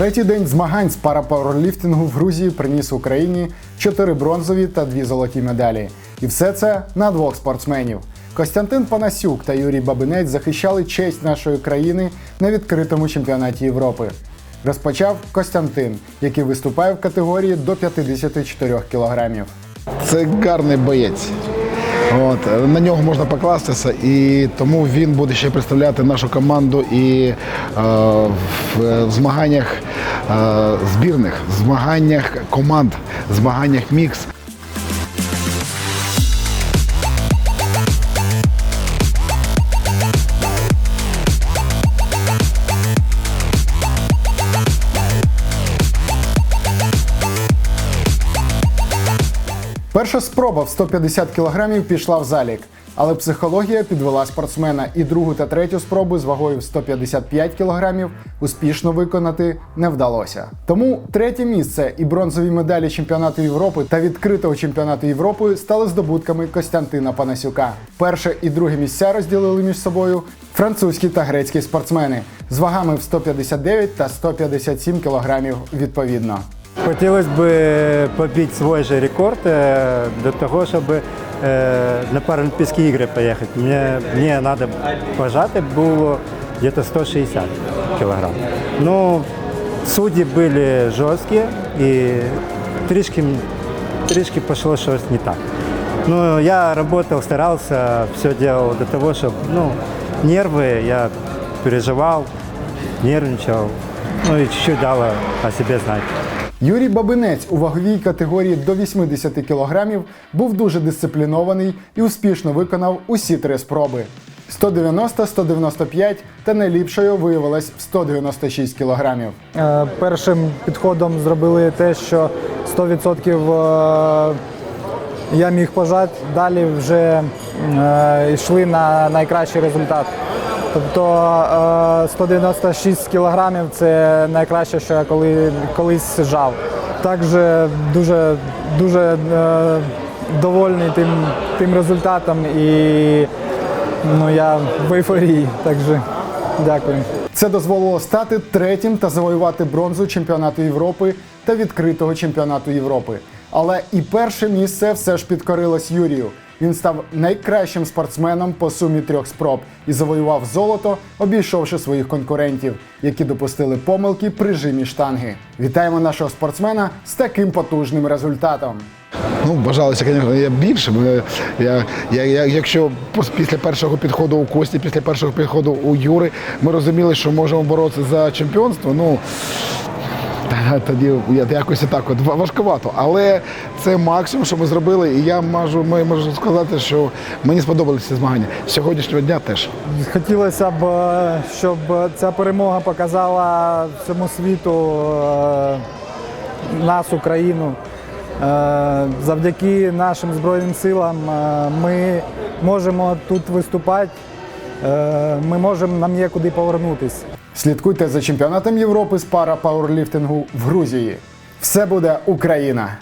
Третій день змагань з парапауерліфтингу в Грузії приніс Україні 4 бронзові та 2 золоті медалі. І все це на двох спортсменів. Костянтин Панасюк та Юрій Бабинець захищали честь нашої країни на відкритому чемпіонаті Європи. Розпочав Костянтин, який виступає в категорії до 54 кілограмів. Це гарний боєць. От, на нього можна покластися, і тому він буде ще представляти нашу команду і е, в, змаганнях е, збірних, змаганнях команд, змаганнях мікс. Перша спроба в 150 кілограмів пішла в залік, але психологія підвела спортсмена, і другу та третю спробу з вагою в 155 кілограмів успішно виконати не вдалося. Тому третє місце і бронзові медалі чемпіонату Європи та відкритого чемпіонату Європи стали здобутками Костянтина Панасюка. Перше і друге місця розділили між собою французькі та грецькі спортсмени з вагами в 159 та 157 кілограмів відповідно. Хотілося б побити свій же рекорд е, для того, щоб е, на Паралімпійські ігри поїхати. Мені, мені треба пожати було десь 160 кілограм. Ну, судді були жорсткі і трішки, трішки пішло щось не так. Ну, я работал, старался, все делал для того, чтобы, ну, нервы, я переживал, нервничал, ну и чуть-чуть дало о себе знать. Юрій Бабинець у ваговій категорії до 80 кг був дуже дисциплінований і успішно виконав усі три спроби: 190, 195 та найліпшою виявилась в 196 кг. Е, Першим підходом зробили те, що 100% е, я міг пожати, далі вже е, йшли на найкращий результат. Тобто е, 196 кілограмів це найкраще, що я коли, колись жав. Також дуже, дуже е, довольний тим, тим результатом і ну, я в ейфорії. Так що дякую. Це дозволило стати третім та завоювати бронзу чемпіонату Європи та відкритого чемпіонату Європи. Але і перше місце все ж підкорилось Юрію. Він став найкращим спортсменом по сумі трьох спроб і завоював золото, обійшовши своїх конкурентів, які допустили помилки при жимі штанги. Вітаємо нашого спортсмена з таким потужним результатом. Ну, бажалося, звісно, я більше. Я, я, я, якщо після першого підходу у Кості, після першого підходу у Юри, ми розуміли, що можемо боротися за чемпіонство, ну тоді якось так от важкувато. Але це максимум, що ми зробили, і я можу, можу сказати, що мені сподобалися змагання. Сьогоднішнього дня теж. Хотілося б, е, щоб ця перемога показала всьому світу е, нас, Україну. Е, Завдяки нашим Збройним силам ми можемо тут виступати, ми можемо, нам є куди повернутися. Слідкуйте за чемпіонатом Європи з пара пауерліфтингу в Грузії. Все буде Україна!